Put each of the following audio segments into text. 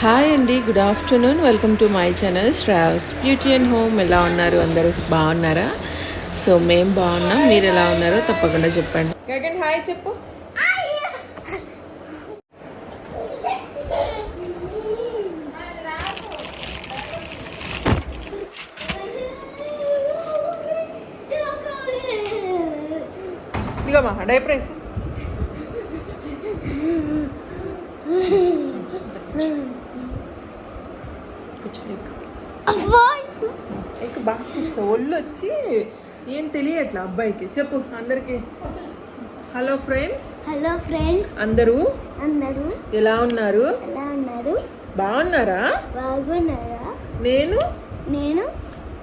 Hi అండి good afternoon welcome to my channel Shravs beauty and home ఎలా ఉన్నారు? అందరూ బాగున్నారా? సో మేము బాగున్నాం. మీరు ఎలా ఉన్నారో తప్పకుండా చెప్పండి. గగన్ హాయ్ చెప్పు. ఇదిగోమా డైపర్ వేసి కూర్చోలేకు ఇక బాగా ఒళ్ళు వచ్చి ఏం తెలియట్లా అబ్బాయికి? చెప్పు అందరికి. హలో ఫ్రెండ్స్ హలో ఫ్రెండ్స్ అందరూ? అందరూ? ఎలా ఉన్నారు? ఎలా ఉన్నారు? బాగున్నారా? బాగున్నారా? నేను? నేను?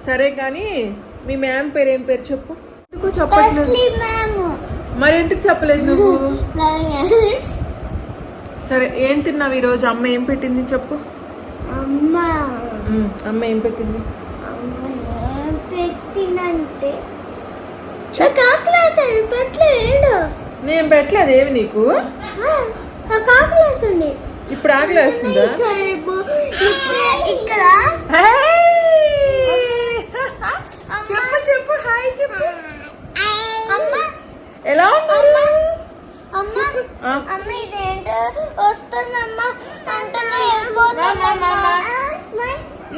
సరే కానీ మీ మ్యామ్ పేరు ఏం పేరు చెప్పు? ఎందుకు చెప్పట్లేదు? మ్యామ్ మరి ఎందుకు చెప్పలేదు నువ్వు? సరే ఏం తిన్నావు ఈరోజు? అమ్మ ఏం పెట్టింది చెప్పు? అమ్మ. అమ్మ ఏం పెట్టింది? పెట్టలేడు నేను పెట్టలేదు ఏమి నీకు? నాకు ఆకలి వేస్తుంది ఇప్పుడు ఆకలి వేస్తుందా? ఇక్కడ. చెప్పు చెప్పు హాయ్ చెప్పు. ఎలా ఉన్నారు? అమ్మ. ఇదేంటో? వస్తుందమ్మా. అంటనే మా, మా, మా.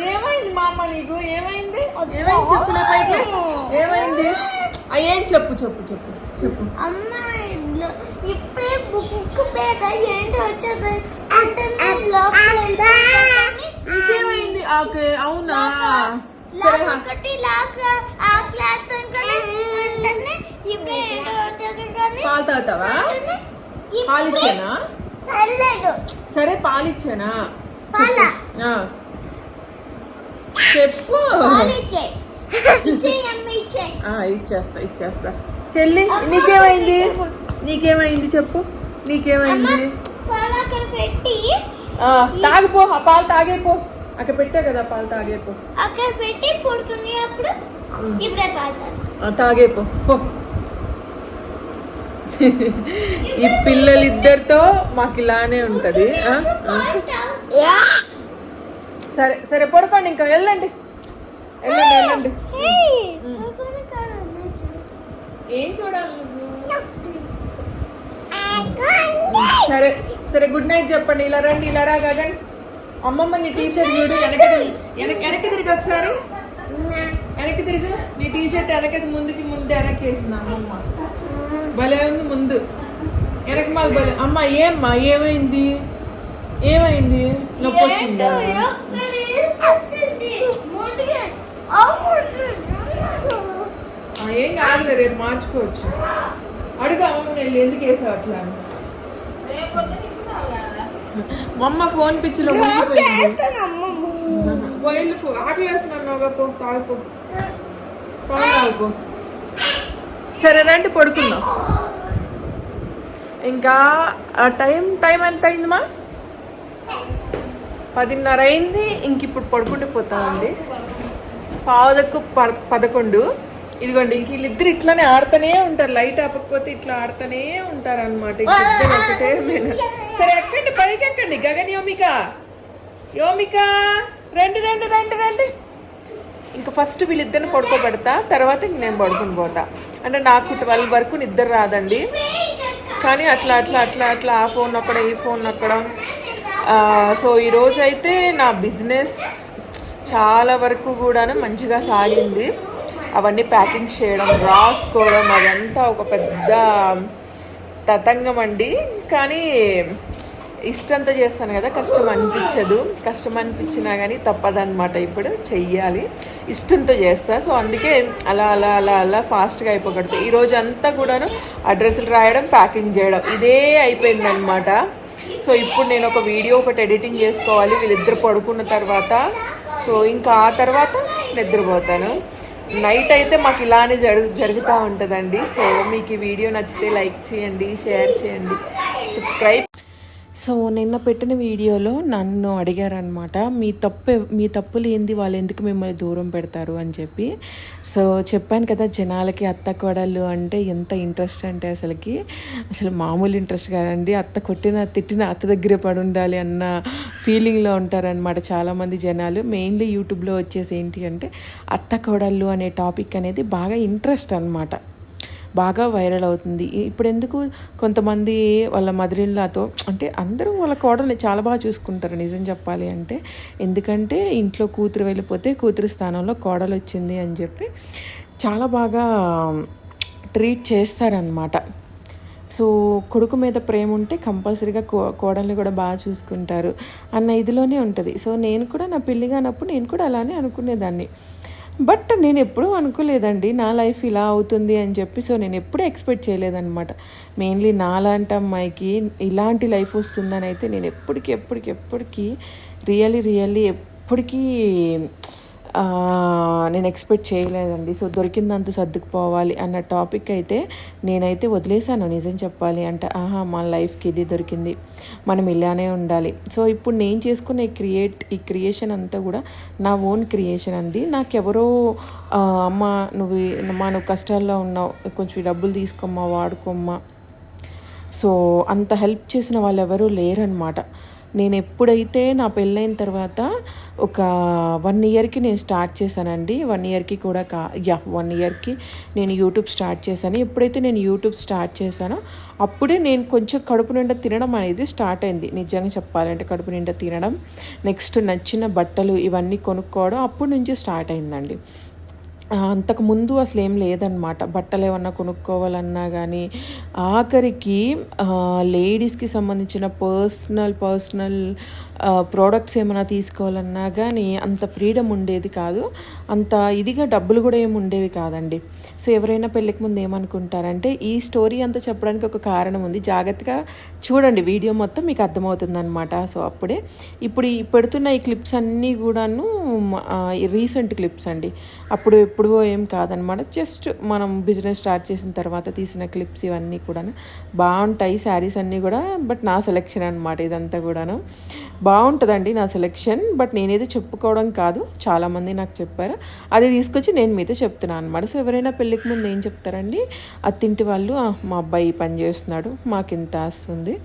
ఏమైంది మా అమ్మ నీకు? ఏమైంది? ఏమైంది? చెప్పు నా పైకి ఏమైంది? ఏం చెప్పు చెప్పు చెప్పు చెప్పు. అమ్మ ఇప్పుడే బుక్ మీద ఏంటో వచ్చేది? అంటే ఓకే అవునా? సరే ఒకటి లాక్ ఆ? క్లాస్ కానీ అంటే ఇప్పుడే ఏంటో వచ్చేది కానీ పాలు తాగుతావా? ఇచ్చానా సరే పాలు? ఇచ్చానా పాల. చెప్పు. ఇచ్చేస్తా ఇచ్చేస్తా. చెల్లి నీకేమైంది? నీకేమైంది చెప్పు. నీకేమైంది? తాగిపో ఆ పాలు తాగేపో. అక్కడ పెట్టా కదా పాలు తాగేపో. అక్కడ పెట్టి ఇప్పుడే తాగేపో. పో. ఈ పిల్లలిద్దరితో మాకు ఇలానే ఉంటది. సరే సరే పడుకోండి ఇంకా వెళ్ళండి. వెళ్ళండి వెళ్ళండి. ఏం చూడాలి సరే సరే గుడ్ నైట్ చెప్పండి. ఇలా రండి ఇలా రా గగన్ అమ్మమ్మ నీ టీ షర్ట్ చూడు వెనక వెనక వెనక్కి తిరిగి ఒకసారి. వెనక్కి తిరుగు. నీ టీ షర్ట్ వెనకది ముందుకి ముందు వెనక్కి వేసింది అమ్మమ్మ. భలే ఉంది ముందు. వెనక మాకు భలే అమ్మ ఏమ్మా ఏమైంది? ఏమైంది? నొప్పి వచ్చిందా? ఏం కాదులే రేపు మార్చుకోవచ్చు. అడుగు అమ్మమ్మ నేను ఎందుకు వేసావు అట్లా? అని. మా అమ్మ ఫోన్ పిచ్చిలో ఫోన్ ఆకలి వేస్తున్నాను పో తాగిపో. తాగిపో. సరే రండి పడుకుందాం. ఇంకా ఆ టైం టైం ఎంత అయిందమ్మా పదిన్నర అయింది ఇంక ఇప్పుడు పడుకుంటూ పోతామండి. పావుదక్కు ప పదకొండు. ఇదిగోండి ఇంక వీళ్ళిద్దరు ఇట్లానే ఆడుతూనే ఉంటారు. లైట్ ఆపకపోతే ఇట్లా ఆడుతూనే ఉంటారు అనమాట ఒకటే. సరే ఎక్కండి పైకి ఎక్కండి. గగన్ యోమిక. యోమిక రండి రండి రండి రండి. ఇంకా ఫస్ట్ వీళ్ళిద్దరిని పడుకోబెడతా తర్వాత ఇంక నేను పడుకుని పోతా. అంటే నాకు ట్వెల్వ్ వరకు నిద్ర రాదండి. కానీ అట్లా అట్లా అట్లా అట్లా ఆ ఫోన్ నొక్కడం ఈ ఫోన్ నొక్కడం. ఆ, సో ఈరోజు అయితే నా బిజినెస్ చాలా వరకు కూడాను మంచిగా సాగింది. అవన్నీ ప్యాకింగ్ చేయడం రాసుకోవడం అదంతా ఒక పెద్ద తతంగం అండి. కానీ ఇష్టంతో చేస్తాను కదా కష్టం అనిపించదు. కష్టం అనిపించినా కానీ తప్పదనమాట ఇప్పుడు చెయ్యాలి. ఇష్టంతో చేస్తా. సో అందుకే అలా అలా అలా అలా ఫాస్ట్గా అయిపోగడుతుంది ఈరోజు అంతా కూడాను అడ్రస్లు రాయడం ప్యాకింగ్ చేయడం ఇదే అయిపోయిందనమాట సో ఇప్పుడు నేను ఒక వీడియో ఒకటి ఎడిటింగ్ చేసుకోవాలి. వీళ్ళిద్దరు పడుకున్న తర్వాత సో ఇంకా ఆ తర్వాత నిద్రపోతాను. నైట్ అయితే మాకు ఇలానే జరుగు జరుగుతూ ఉంటుందండి. సో మీకు ఈ వీడియో నచ్చితే లైక్ చేయండి షేర్ చేయండి. సబ్స్క్రైబ్ సో నిన్న పెట్టిన వీడియోలో నన్ను అడిగారనమాట మీ తప్పు మీ తప్పులు ఏంది వాళ్ళు ఎందుకు మిమ్మల్ని దూరం పెడతారు? అని చెప్పి. సో చెప్పాను కదా జనాలకి అత్త కోడళ్ళు అంటే ఎంత ఇంట్రెస్ట్ అంటే అసలుకి అసలు మామూలు ఇంట్రెస్ట్ కాదండి. అత్త కొట్టిన తిట్టిన అత్త దగ్గరే పడి ఉండాలి అన్న ఫీలింగ్లో ఉంటారనమాట చాలామంది జనాలు. మెయిన్లీ యూట్యూబ్లో వచ్చేసి ఏంటి అంటే అత్త కోడళ్ళు అనే టాపిక్ అనేది బాగా ఇంట్రెస్ట్ అన్నమాట. బాగా వైరల్ అవుతుంది. ఇప్పుడు ఎందుకు కొంతమంది వాళ్ళ మదరిన్లాతో అంటే అందరూ వాళ్ళ కోడల్ని చాలా బాగా చూసుకుంటారు నిజం చెప్పాలి అంటే. ఎందుకంటే ఇంట్లో కూతురు వెళ్ళిపోతే కూతురు స్థానంలో కోడలు వచ్చింది అని చెప్పి చాలా బాగా ట్రీట్ చేస్తారనమాట సో కొడుకు మీద ప్రేమ ఉంటే కంపల్సరీగా కో కోడల్ని కూడా బాగా చూసుకుంటారు. అన్న ఇదిలోనే ఉంటుంది. సో నేను కూడా నా పెళ్ళి కానప్పుడు నేను కూడా అలానే అనుకునేదాన్ని. బట్ నేను ఎప్పుడూ అనుకోలేదండి నా లైఫ్ ఇలా అవుతుంది అని చెప్పి. సో నేను ఎప్పుడూ ఎక్స్పెక్ట్ చేయలేదన్నమాట. మెయిన్లీ నాలాంటి అమ్మాయికి ఇలాంటి లైఫ్ వస్తుందని అయితే నేను ఎప్పటికీ ఎప్పటికి ఎప్పటికీ రియల్లీ రియల్లీ ఎప్పటికీ నేను ఎక్స్పెక్ట్ చేయలేదండి. సో దొరికిందంత సర్దుకుపోవాలి అన్న టాపిక్ అయితే నేనైతే వదిలేశాను నిజం చెప్పాలి అంటే ఆహా మన లైఫ్కి ఇది దొరికింది మనం ఇలానే ఉండాలి. సో ఇప్పుడు నేను చేసుకునే క్రియేట్ ఈ క్రియేషన్ అంతా కూడా నా ఓన్ క్రియేషన్ అండి. నాకెవరో అమ్మ నువ్వు మా నువ్వు కష్టాల్లో ఉన్నావు కొంచెం డబ్బులు తీసుకోమ్మా వాడుకోమ్మా. సో అంత హెల్ప్ చేసిన వాళ్ళు ఎవరూ లేరనమాట నేను ఎప్పుడైతే నా పెళ్ళైన తర్వాత ఒక వన్ ఇయర్కి నేను స్టార్ట్ చేశానండి వన్ ఇయర్కి కూడా కా యా వన్ ఇయర్కి నేను యూట్యూబ్ స్టార్ట్ చేశాను. ఎప్పుడైతే నేను యూట్యూబ్ స్టార్ట్ చేశానో అప్పుడే నేను కొంచెం కడుపు నిండా తినడం అనేది స్టార్ట్ అయింది. నిజంగా చెప్పాలంటే కడుపు నిండా తినడం నెక్స్ట్ నచ్చిన బట్టలు ఇవన్నీ కొనుక్కోవడం అప్పటి నుంచి స్టార్ట్ అయిందండి. అంతకుముందు అంతకు ముందు అసలు ఏం లేదనమాట బట్టలు ఏమన్నా కొనుక్కోవాలన్నా కానీ ఆఖరికి లేడీస్కి సంబంధించిన పర్సనల్ పర్సనల్ ప్రోడక్ట్స్ ఏమైనా తీసుకోవాలన్నా కానీ అంత ఫ్రీడమ్ ఉండేది కాదు. అంత ఇదిగా డబ్బులు కూడా ఏమి ఉండేవి కాదండి. సో ఎవరైనా పెళ్ళికి ముందు ఏమనుకుంటారంటే ఈ స్టోరీ అంతా చెప్పడానికి ఒక కారణం ఉంది. జాగ్రత్తగా చూడండి వీడియో మొత్తం మీకు అర్థమవుతుంది అనమాట సో అప్పుడే. ఇప్పుడు ఈ పెడుతున్న ఈ క్లిప్స్ అన్నీ కూడాను రీసెంట్ క్లిప్స్ అండి. అప్పుడు ఎప్పుడో ఏం కాదనమాట జస్ట్ మనం బిజినెస్ స్టార్ట్ చేసిన తర్వాత తీసిన క్లిప్స్ ఇవన్నీ కూడాను. బాగుంటాయి శారీస్ అన్నీ కూడా బట్ నా సెలెక్షన్ అనమాట ఇదంతా కూడాను. బాగుంటుందండి నా సెలెక్షన్ బట్ నేనేది చెప్పుకోవడం కాదు. చాలామంది నాకు చెప్పారు. అది తీసుకొచ్చి నేను మీతో చెప్తున్నాను అనమాట సో ఎవరైనా పెళ్ళికి ముందు ఏం చెప్తారండి? అత్తింటి వాళ్ళు మా అబ్బాయి పని చేస్తున్నాడు మాకు ఇంత వస్తుంది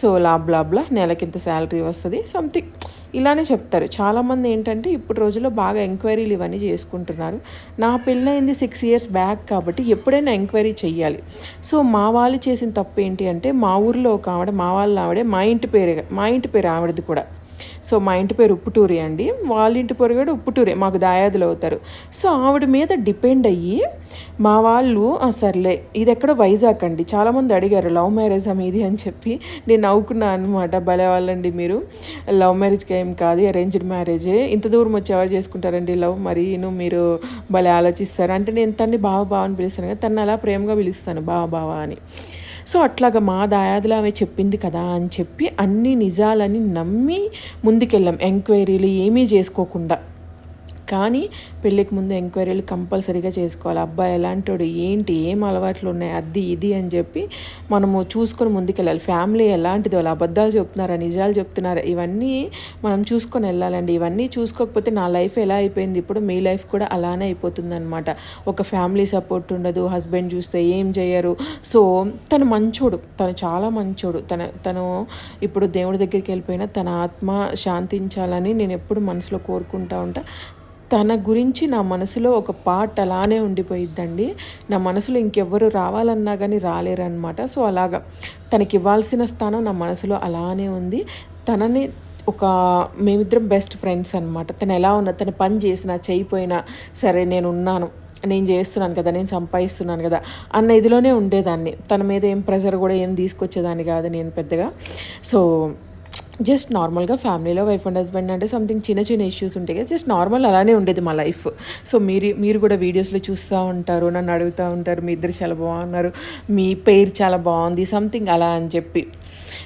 సో లాబ్లాబ్లా నెలకింత శాలరీ వస్తుంది సంథింగ్ ఇలానే చెప్తారు. చాలామంది ఏంటంటే ఇప్పుడు రోజుల్లో బాగా ఎంక్వైరీలు ఇవన్నీ చేసుకుంటున్నారు. నా పెళ్ళైంది సిక్స్ ఇయర్స్ బ్యాక్ కాబట్టి ఎప్పుడైనా ఎంక్వైరీ చెయ్యాలి. సో మా వాళ్ళు చేసిన తప్పు ఏంటి అంటే మా ఊర్లో ఒక ఆవిడ మా వాళ్ళ ఆవిడే మా ఇంటి పేరే మా ఇంటి పేరు ఆవిడది కూడా. సో మా ఇంటి పేరు ఉప్పుటూరి అండి. వాళ్ళ ఇంటి పేరు కూడా ఉప్పుటూరే మాకు దాయాదులు అవుతారు. సో ఆవిడ మీద డిపెండ్ అయ్యి మా వాళ్ళు సర్లే ఇది ఎక్కడో వైజాగ్ అండి. చాలామంది అడిగారు లవ్ మ్యారేజ్ మీది? అని చెప్పి. నేను నవ్వుకున్నాను అనమాట భలే వాళ్ళండి మీరు. లవ్ మ్యారేజ్కి ఏం కాదు అరేంజ్డ్ మ్యారేజే. ఇంత దూరం వచ్చి ఎవరు చేసుకుంటారండి లవ్ మరి నేను మీరు భలే ఆలోచిస్తారు. అంటే నేను తన్ని బావ బావ అని పిలుస్తాను కదా తను అలా ప్రేమగా పిలుస్తాను బావ బావ అని. సో అట్లాగా మా దాయాదులు ఆమె చెప్పింది కదా అని చెప్పి అన్ని నిజాలని నమ్మి ముందుకెళ్ళాం. ఎంక్వైరీలు ఏమీ చేసుకోకుండా. కానీ పెళ్ళికి ముందు ఎంక్వైరీలు కంపల్సరీగా చేసుకోవాలి. అబ్బాయి ఎలాంటోడు ఏంటి ఏం అలవాట్లు ఉన్నాయి అది ఇది అని చెప్పి మనము చూసుకొని ముందుకెళ్ళాలి. ఫ్యామిలీ ఎలాంటిది వాళ్ళు అబద్ధాలు చెప్తున్నారా నిజాలు చెప్తున్నారా ఇవన్నీ మనం చూసుకొని వెళ్ళాలండి. ఇవన్నీ చూసుకోకపోతే నా లైఫ్ ఎలా అయిపోయింది? ఇప్పుడు మీ లైఫ్ కూడా అలానే అయిపోతుందనమాట ఒక ఫ్యామిలీ సపోర్ట్ ఉండదు హస్బెండ్ చూస్తే ఏం చేయరు. సో తను మంచోడు తను చాలా మంచోడు. తన తను ఇప్పుడు దేవుడి దగ్గరికి వెళ్ళిపోయినా తన ఆత్మ శాంతించాలని నేను ఎప్పుడు మనసులో కోరుకుంటా ఉంటా. తన గురించి నా మనసులో ఒక పార్ట్ అలానే ఉండిపోయిద్దండి. నా మనసులో ఇంకెవ్వరు రావాలన్నా కానీ రాలేరనమాట సో అలాగా. తనకి ఇవ్వాల్సిన స్థానం నా మనసులో అలానే ఉంది. తనని ఒక మేమిద్దరం బెస్ట్ ఫ్రెండ్స్ అనమాట తను ఎలా ఉన్నా తను పని చేసినా చేయిపోయినా సరే నేను ఉన్నాను నేను చేస్తున్నాను కదా నేను సంపాదిస్తున్నాను కదా అన్న ఇదిలోనే ఉండేదాన్ని. తన మీద ఏం ప్రెషర్ కూడా ఏం తీసుకొచ్చేదాన్ని కాదు నేను పెద్దగా. సో జస్ట్ నార్మల్గా ఫ్యామిలీలో వైఫ్ అండ్ హస్బెండ్ అంటే సంథింగ్ చిన్న చిన్న ఇష్యూస్ ఉంటాయి కదా జస్ట్ నార్మల్ అలానే ఉండేది మా లైఫ్ సో మీరు మీరు కూడా వీడియోస్లో చూస్తూ ఉంటారు నన్ను అడుగుతూ ఉంటారు మీ ఇద్దరు చాలా బాగున్నారు మీ పేరు చాలా బాగుంది సంథింగ్ అలా అని చెప్పి.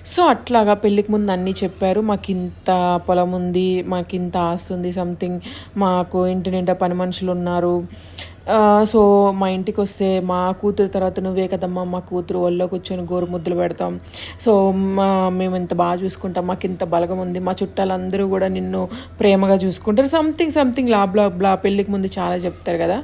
సో అట్లాగా పెళ్ళికి ముందు అన్నీ చెప్పారు. మాకు ఇంత పొలం ఉంది మాకు ఇంత ఆస్తుంది ఉంది సంథింగ్ మాకు ఇంటి నిండా పని మనుషులు ఉన్నారు సో మా ఇంటికి వస్తే మా కూతురు తర్వాత నువ్వే కదమ్మా మా కూతురు ఒళ్ళో కూర్చొని గోరు ముద్దలు పెడతాం. సో మా మేము ఇంత బాగా చూసుకుంటాం మాకు ఇంత బలగం ఉంది మా చుట్టాలందరూ కూడా నిన్ను ప్రేమగా చూసుకుంటారు. సంథింగ్ సంథింగ్ లా బ్లా బ్లా పెళ్ళికి ముందు చాలా చెప్తారు కదా.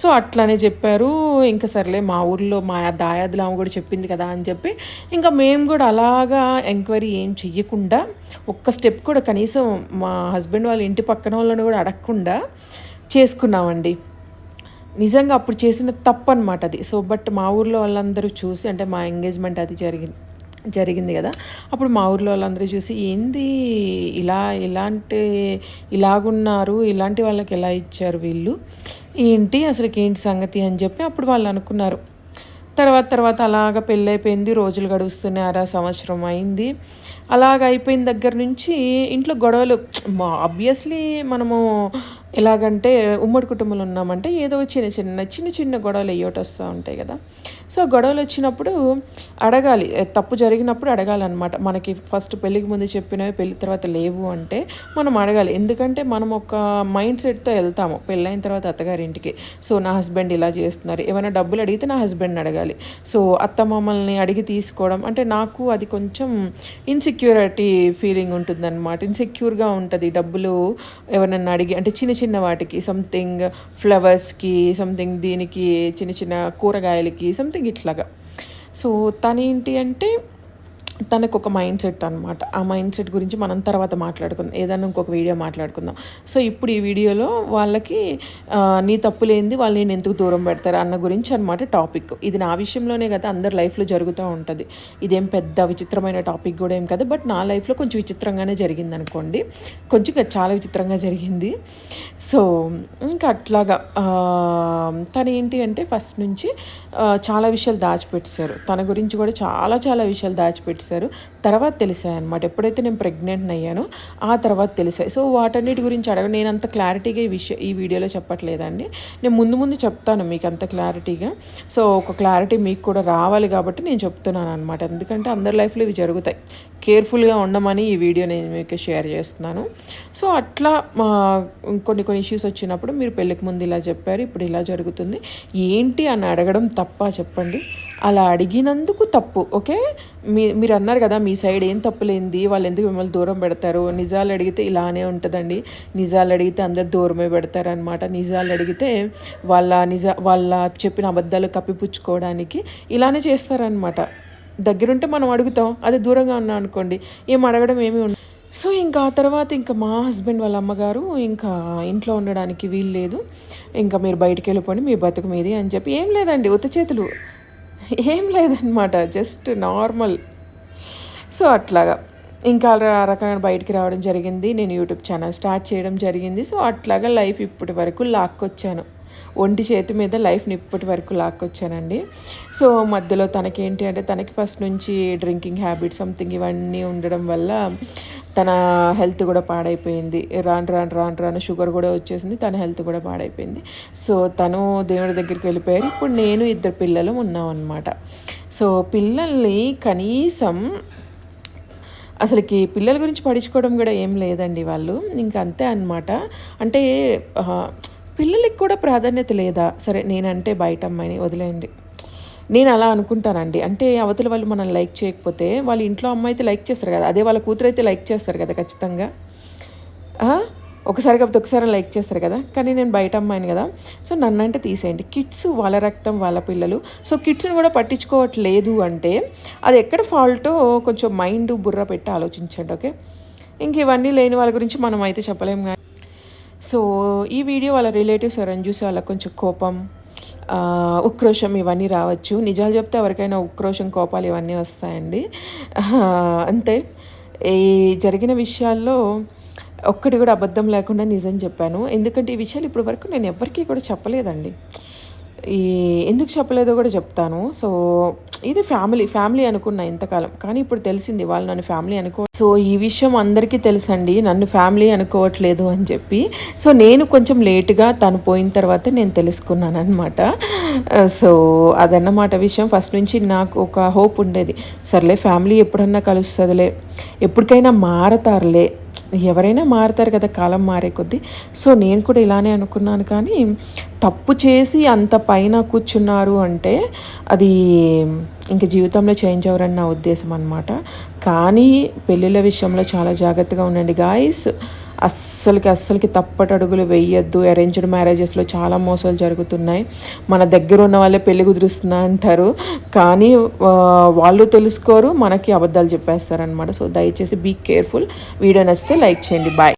సో అట్లానే చెప్పారు ఇంకా సర్లే మా ఊర్లో మా దాయాదులు ఆమె కూడా చెప్పింది కదా అని చెప్పి ఇంకా మేము కూడా అలాగా ఎంక్వైరీ ఏం చెయ్యకుండా ఒక్క స్టెప్ కూడా కనీసం మా హస్బెండ్ వాళ్ళ ఇంటి పక్కన వాళ్ళని కూడా అడగకుండా చేసుకున్నామండి. నిజంగా అప్పుడు చేసిన తప్పు అనమాట అది. సో బట్ మా ఊర్లో వాళ్ళందరూ చూసి అంటే మా ఎంగేజ్మెంట్ అది జరిగింది జరిగింది కదా అప్పుడు మా ఊర్లో వాళ్ళందరూ చూసి ఏంది ఇలా ఇలాంటి ఇలాగున్నారు ఇలాంటి వాళ్ళకి ఎలా ఇచ్చారు వీళ్ళు? ఏంటి అసలుకి ఏంటి సంగతి? అని చెప్పి అప్పుడు వాళ్ళు అనుకున్నారు. తర్వాత తర్వాత అలాగ పెళ్ళైపోయింది రోజులు గడుస్తున్నాయి అరా సంవత్సరం అయింది. అలాగ అయిపోయిన దగ్గర నుంచి ఇంట్లో గొడవలు ఆబ్వియస్లీ మనము ఎలాగంటే ఉమ్మడి కుటుంబంలో ఉన్నామంటే ఏదో చిన్న చిన్న చిన్న చిన్న గొడవలు అయ్యోటి వస్తూ ఉంటాయి కదా. సో గొడవలు వచ్చినప్పుడు అడగాలి. తప్పు జరిగినప్పుడు అడగాలన్నమాట. మనకి ఫస్ట్ పెళ్ళికి ముందు చెప్పినవి పెళ్ళి తర్వాత లేవు అంటే మనం అడగాలి. ఎందుకంటే మనం ఒక మైండ్ సెట్తో వెళ్తాము. పెళ్ళైన తర్వాత అత్తగారింటికి. సో నా హస్బెండ్ ఇలా చేస్తున్నారు. ఏమైనా డబ్బులు అడిగితే నా హస్బెండ్ని అడగాలి. సో అత్త మమ్మల్ని అడిగి తీసుకోవడం అంటే నాకు అది కొంచెం ఇన్సెక్యూరిటీ ఫీలింగ్ ఉంటుందన్నమాట. ఇన్సెక్యూర్గా ఉంటుంది. డబ్బులు ఎవరైనా అడిగి అంటే చిన్న చిన్న వాటికి సంథింగ్ ఫ్లవర్స్కి సంథింగ్ దీనికి చిన్న చిన్న కూరగాయలకి సంథింగ్ ఇట్లాగా. సో తనేంటి అంటే తనకు ఒక మైండ్ సెట్ అనమాట ఆ మైండ్ సెట్ గురించి మనం తర్వాత మాట్లాడుకుందాం. ఏదైనా ఇంకొక వీడియో మాట్లాడుకుందాం. సో ఇప్పుడు ఈ వీడియోలో వాళ్ళకి నీ తప్పు లేనిది వాళ్ళు నేను ఎందుకు దూరం పెడతారు అన్న గురించి అనమాట టాపిక్ ఇది నా విషయంలోనే కదా అందరి లైఫ్లో జరుగుతూ ఉంటుంది. ఇదేం పెద్ద విచిత్రమైన టాపిక్ కూడా ఏం కదా. బట్ నా లైఫ్లో కొంచెం విచిత్రంగానే జరిగింది అనుకోండి కొంచెం చాలా విచిత్రంగా జరిగింది. సో ఇంకా అట్లాగా తను ఏంటి అంటే ఫస్ట్ నుంచి చాలా విషయాలు దాచిపెట్టేశారు. తన గురించి కూడా చాలా చాలా విషయాలు దాచిపెట్టేశారు. తర్వాత తెలిసాయి అనమాట ఎప్పుడైతే నేను ప్రెగ్నెంట్ అయ్యానో ఆ తర్వాత తెలిసాయి. సో వాటన్నిటి గురించి అడగ నేను అంత క్లారిటీగా ఈ విషయం ఈ వీడియోలో చెప్పట్లేదండి. నేను ముందు ముందు చెప్తాను మీకు అంత క్లారిటీగా. సో ఒక క్లారిటీ మీకు కూడా రావాలి కాబట్టి నేను చెప్తున్నాను అనమాట ఎందుకంటే అందరి లైఫ్లో ఇవి జరుగుతాయి. కేర్ఫుల్గా ఉండమని ఈ వీడియో నేను మీకు షేర్ చేస్తున్నాను. సో అట్లా మా కొన్ని కొన్ని ఇష్యూస్ వచ్చినప్పుడు మీరు పెళ్ళికి ముందు ఇలా చెప్పారు ఇప్పుడు ఇలా జరుగుతుంది. ఏంటి అని అడగడం తప్ప చెప్పండి. అలా అడిగినందుకు తప్పు ఓకే? మీ మీరు అన్నారు కదా మీ సైడ్ ఏం తప్పులేంది? వాళ్ళు ఎందుకు మిమ్మల్ని దూరం పెడతారు? నిజాలు అడిగితే ఇలానే ఉంటుందండి. నిజాలు అడిగితే అందరు దూరమే పెడతారు అనమాట నిజాలు అడిగితే వాళ్ళ నిజ వాళ్ళ చెప్పిన అబద్ధాలు కప్పిపుచ్చుకోవడానికి ఇలానే చేస్తారనమాట దగ్గరుంటే మనం అడుగుతాం అది దూరంగా ఉన్నాం అనుకోండి. ఏం అడగడం ఏమీ ఉండదు సో ఇంకా ఆ తర్వాత ఇంకా మా హస్బెండ్ వాళ్ళ అమ్మగారు ఇంకా ఇంట్లో ఉండడానికి వీలు లేదు. ఇంకా మీరు బయటికి వెళ్ళిపోండి మీ బతుకు మీది అని చెప్పి. ఏం లేదండి ఉత్త చేతులు. ఏం లేదనమాట జస్ట్ నార్మల్. సో అట్లాగా. ఇంకా అలా ఆ రకంగా బయటికి రావడం జరిగింది. నేను యూట్యూబ్ ఛానల్ స్టార్ట్ చేయడం జరిగింది. సో అట్లాగా లైఫ్ ఇప్పటి వరకు లాక్కొచ్చాను. ఒంటి చేతి మీద లైఫ్ని ఇప్పటి వరకు లాక్కొచ్చానండి. సో మధ్యలో తనకేంటి అంటే తనకి ఫస్ట్ నుంచి డ్రింకింగ్ హ్యాబిట్ సంథింగ్ ఇవన్నీ ఉండడం వల్ల తన హెల్త్ కూడా పాడైపోయింది. రాను రాను రాను రాను షుగర్ కూడా వచ్చేసింది తన హెల్త్ కూడా పాడైపోయింది. సో తను దేవుడి దగ్గరికి వెళ్ళిపోయారు. ఇప్పుడు నేను ఇద్దరు పిల్లలు ఉన్నాం అనమాట సో పిల్లల్ని కనీసం అసలుకి పిల్లల గురించి పడించుకోవడం కూడా ఏం లేదండి వాళ్ళు. ఇంకంతే అంతే అంటే పిల్లలకి కూడా ప్రాధాన్యత లేదా? సరే నేనంటే బయట అమ్మాయిని వదిలేయండి. నేను అలా అనుకుంటానండి. అంటే అవతల వాళ్ళు మనం లైక్ చేయకపోతే వాళ్ళ ఇంట్లో అమ్మాయి అయితే లైక్ చేస్తారు కదా. అదే వాళ్ళ కూతురు అయితే లైక్ చేస్తారు కదా ఖచ్చితంగా. ఒకసారి కాబట్టి ఒకసారి లైక్ చేస్తారు కదా. కానీ నేను బయట అమ్మాయిని కదా. సో నన్ను అంటే తీసేయండి. కిడ్స్ వాళ్ళ రక్తం వాళ్ళ పిల్లలు. సో కిడ్స్ని కూడా పట్టించుకోవట్లేదు అంటే అది ఎక్కడ ఫాల్టో కొంచెం మైండ్ బుర్ర పెట్టి ఆలోచించండి ఓకే? ఇంక ఇవన్నీ లేని వాళ్ళ గురించి మనం అయితే చెప్పలేం కానీ సో ఈ వీడియో వాళ్ళ రిలేటివ్స్ ఎవరైనా చూసి వాళ్ళకి కొంచెం కోపం ఉక్రోషం ఇవన్నీ రావచ్చు. నిజాలు చెప్తే ఎవరికైనా ఉక్రోషం కోపాలు ఇవన్నీ వస్తాయండి. అంతే. ఈ జరిగిన విషయాల్లో ఒక్కటి కూడా అబద్ధం లేకుండా నిజం చెప్పాను. ఎందుకంటే ఈ విషయాలు ఇప్పటి వరకు నేను ఎవరికీ కూడా చెప్పలేదండి. ఈ ఎందుకు చెప్పలేదో కూడా చెప్తాను. సో ఇది ఫ్యామిలీ ఫ్యామిలీ అనుకున్నా ఇంతకాలం. కానీ ఇప్పుడు తెలిసింది వాళ్ళు నన్ను ఫ్యామిలీ అనుకో సో ఈ విషయం అందరికీ తెలుసండి. నన్ను ఫ్యామిలీ అనుకోవట్లేదు అని చెప్పి. సో నేను కొంచెం లేటుగా తను పోయిన తర్వాత నేను తెలుసుకున్నాను అనమాట సో అదన్నమాట విషయం. ఫస్ట్ నుంచి నాకు ఒక హోప్ ఉండేది. సర్లే ఫ్యామిలీ ఎప్పుడన్నా కలుస్తుందిలే. ఎప్పటికైనా మారతారులే. ఎవరైనా మారుతారు కదా కాలం మారే కొద్దీ. సో నేను కూడా ఇలానే అనుకున్నాను. కానీ తప్పు చేసి అంత పైన కూర్చున్నారు అంటే అది ఇంక జీవితంలో చేంజ్ అవ్వరని నా ఉద్దేశం అనమాట కానీ పెళ్ళిళ్ళ విషయంలో చాలా జాగ్రత్తగా ఉండండి. గాయస్ అస్సలకి అస్సలకి తప్పటి అడుగులు వేయొద్దు అరేంజ్డ్ మ్యారేజెస్లో చాలా మోసాలు జరుగుతున్నాయి. మన దగ్గర ఉన్న వాళ్ళే పెళ్ళి కుదురుస్తున్నా అంటారు. కానీ వాళ్ళు తెలుసుకోరు మనకి అబద్ధాలు చెప్పేస్తారనమాట సో దయచేసి బీ కేర్ఫుల్ వీడియో నచ్చితే లైక్ చేయండి. బాయ్